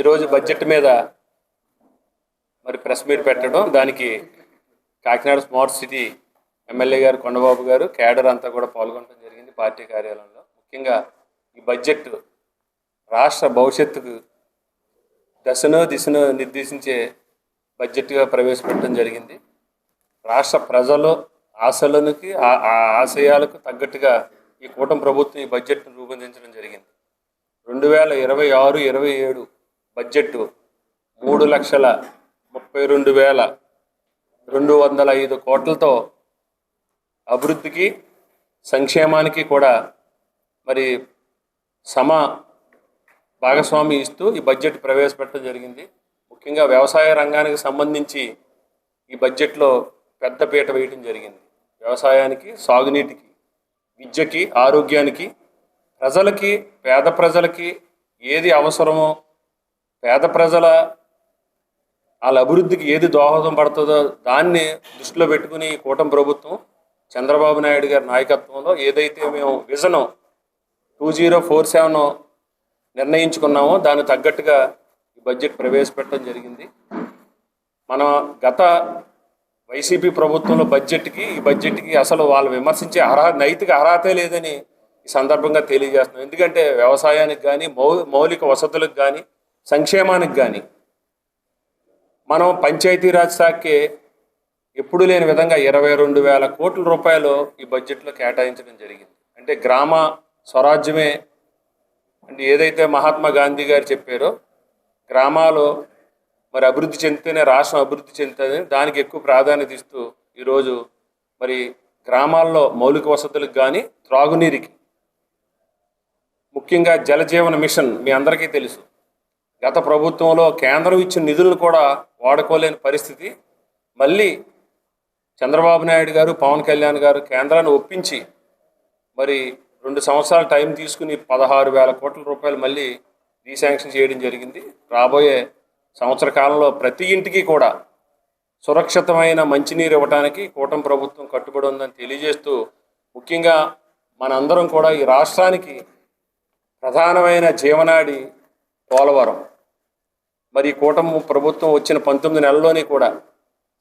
ఈరోజు బడ్జెట్ మీద మరి ప్రెస్ మీట్ పెట్టడం దానికి కాకినాడ స్మార్ట్ సిటీ ఎమ్మెల్యే గారు కొండబాబు గారు కేడర్ అంతా కూడా పాల్గొనడం జరిగింది పార్టీ కార్యాలయంలో. ముఖ్యంగా ఈ బడ్జెట్ రాష్ట్ర భవిష్యత్తుకు దశను దిశను నిర్దేశించే బడ్జెట్గా ప్రవేశపెట్టడం జరిగింది. రాష్ట్ర ప్రజలు ఆశలకి ఆశయాలకు తగ్గట్టుగా ఈ కూటమి ప్రభుత్వం ఈ బడ్జెట్ను రూపొందించడం జరిగింది. రెండు వేల ఇరవై ఆరు ఇరవై ఏడు బడ్జెట్ మూడు లక్షల ముప్పై రెండు వేల రెండు వందల ఐదు కోట్లతో అభివృద్ధికి సంక్షేమానికి కూడా మరి సమ భాగస్వామి ఇస్తూ ఈ బడ్జెట్ ప్రవేశపెట్టడం జరిగింది. ముఖ్యంగా వ్యవసాయ రంగానికి సంబంధించి ఈ బడ్జెట్లో పెద్దపీట వేయడం జరిగింది. వ్యవసాయానికి సాగునీటికి విద్యకి ఆరోగ్యానికి ప్రజలకి పేద ప్రజలకి ఏది అవసరమో పేద ప్రజల వాళ్ళ అభివృద్ధికి ఏది దోహదం పడుతుందో దాన్ని దృష్టిలో పెట్టుకుని ఈ కూటమి ప్రభుత్వం చంద్రబాబు నాయుడు గారి నాయకత్వంలో ఏదైతే మేము vision two zero four seven నిర్ణయించుకున్నామో దానికి తగ్గట్టుగా ఈ బడ్జెట్ ప్రవేశపెట్టడం జరిగింది. మన గత వైసీపీ ప్రభుత్వంలో బడ్జెట్కి ఈ బడ్జెట్కి అసలు వాళ్ళు విమర్శించే అర్హత నైతిక అర్హతే లేదని ఈ సందర్భంగా తెలియజేస్తున్నాం. ఎందుకంటే వ్యవసాయానికి కానీ మౌ మౌలిక వసతులకు కానీ సంక్షేమానికి కానీ మనం పంచాయతీరాజ్ శాఖకి ఎప్పుడు లేని విధంగా ఇరవై రెండు వేల కోట్ల రూపాయలు ఈ బడ్జెట్లో కేటాయించడం జరిగింది. అంటే గ్రామ స్వరాజ్యమే అంటే ఏదైతే మహాత్మా గాంధీ గారు చెప్పారో గ్రామాలు మరి అభివృద్ధి చెందితేనే రాష్ట్రం అభివృద్ధి చెందుతుంది దానికి ఎక్కువ ప్రాధాన్యత ఇస్తూ ఈరోజు మరి గ్రామాల్లో మౌలిక వసతులకు కానీ త్రాగునీరికి ముఖ్యంగా జలజీవన మిషన్ మీ అందరికీ తెలుసు. గత ప్రభుత్వంలో కేంద్రం ఇచ్చిన నిధులను కూడా వాడుకోలేని పరిస్థితి. మళ్ళీ చంద్రబాబు నాయుడు గారు పవన్ కళ్యాణ్ గారు కేంద్రాన్ని ఒప్పించి మరి రెండు సంవత్సరాల టైం తీసుకుని పదహారు వేల కోట్ల రూపాయలు మళ్ళీ రీశాంక్షన్ చేయడం జరిగింది. రాబోయే సంవత్సర కాలంలో ప్రతి ఇంటికి కూడా సురక్షితమైన మంచినీరు ఇవ్వడానికి కూటమి ప్రభుత్వం కట్టుబడి ఉందని తెలియజేస్తూ ముఖ్యంగా మనందరం కూడా ఈ రాష్ట్రానికి ప్రధానమైన జీవనాడి పోలవరం. మరి కూటమి ప్రభుత్వం వచ్చిన పంతొమ్మిది నెలల్లోనే కూడా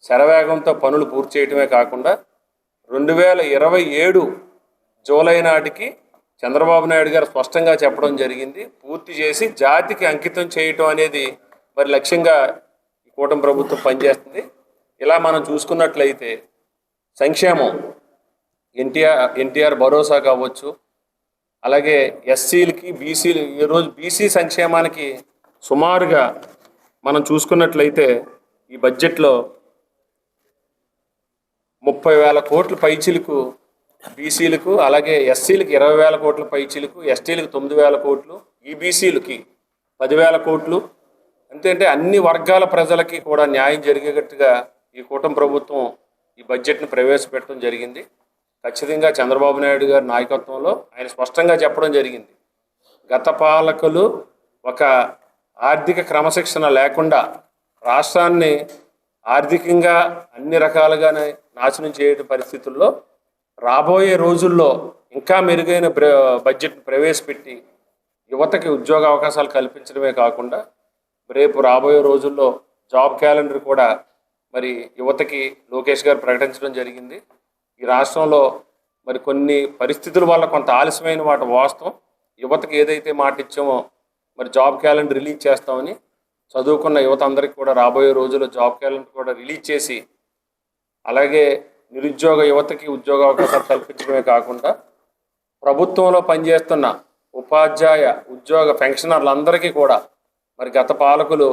శరవేగంతో పనులు పూర్తి చేయటమే కాకుండా రెండు వేల ఇరవై ఏడు జూలై నాటికి చంద్రబాబు నాయుడు గారు స్పష్టంగా చెప్పడం జరిగింది. పూర్తి చేసి జాతికి అంకితం చేయటం అనేది మరి లక్ష్యంగా ఈ కూటమి ప్రభుత్వం పనిచేస్తుంది. ఇలా మనం చూసుకున్నట్లయితే సంక్షేమం ఎన్టీఆర్ ఎన్టీఆర్ భరోసా కావచ్చు అలాగే ఎస్సీలకి బీసీలు ఈరోజు బీసీ సంక్షేమానికి సుమారుగా మనం చూసుకున్నట్లయితే ఈ బడ్జెట్లో ముప్పై వేల కోట్ల పైచీలకు బీసీలకు అలాగే ఎస్సీలకు ఇరవై వేల కోట్ల పైచీలకు ఎస్టీలకు తొమ్మిది వేల కోట్లు ఈబీసీలకి పదివేల కోట్లు అంతేంటే అన్ని వర్గాల ప్రజలకి కూడా న్యాయం జరిగేటట్టుగా ఈ కూటమి ప్రభుత్వం ఈ బడ్జెట్ను ప్రవేశపెట్టడం జరిగింది. ఖచ్చితంగా చంద్రబాబు నాయుడు గారి నాయకత్వంలో ఆయన స్పష్టంగా చెప్పడం జరిగింది. గత పాలకులు ఒక ఆర్థిక క్రమశిక్షణ లేకుండా రాష్ట్రాన్ని ఆర్థికంగా అన్ని రకాలుగానే నాశనం చేయడం పరిస్థితుల్లో రాబోయే రోజుల్లో ఇంకా మెరుగైన బడ్జెట్ ప్రవేశపెట్టి యువతకి ఉద్యోగ అవకాశాలు కల్పించడమే కాకుండా రేపు రాబోయే రోజుల్లో జాబ్ క్యాలెండర్ కూడా మరి యువతకి లోకేష్ గారు ప్రకటించడం జరిగింది. ఈ రాష్ట్రంలో మరి కొన్ని పరిస్థితుల వల్ల కొంత ఆలస్యమైన వాటి వాస్తవం. యువతకి ఏదైతే మాట ఇచ్చామో మరి జాబ్ క్యాలెండర్ రిలీజ్ చేస్తామని చదువుకున్న యువత అందరికీ కూడా రాబోయే రోజుల్లో జాబ్ క్యాలెండర్ కూడా రిలీజ్ చేసి అలాగే నిరుద్యోగ యువతకి ఉద్యోగ అవకాశాలు కల్పించడమే కాకుండా ప్రభుత్వంలో పనిచేస్తున్న ఉపాధ్యాయ ఉద్యోగ పెన్షనర్లందరికీ కూడా మరి గత పాలకులు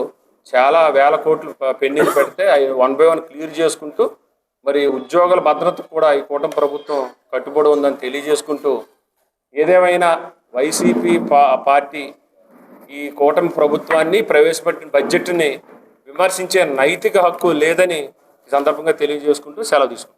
చాలా వేల కోట్లు ప- పెండింగ్ పెడితే అవి వన్ బై వన్ క్లియర్ చేసుకుంటూ మరి ఉద్యోగుల భద్రత కూడా ఈ కూటమి ప్రభుత్వం కట్టుబడి ఉందని తెలియజేసుకుంటూ ఏదేమైనా వైసీపీ పా పార్టీ ఈ కూటమి ప్రభుత్వాన్ని ప్రవేశపెట్టిన బడ్జెట్ని విమర్శించే నైతిక హక్కు లేదని ఈ సందర్భంగా తెలియజేసుకుంటూ సెలవు తీసుకుంటాం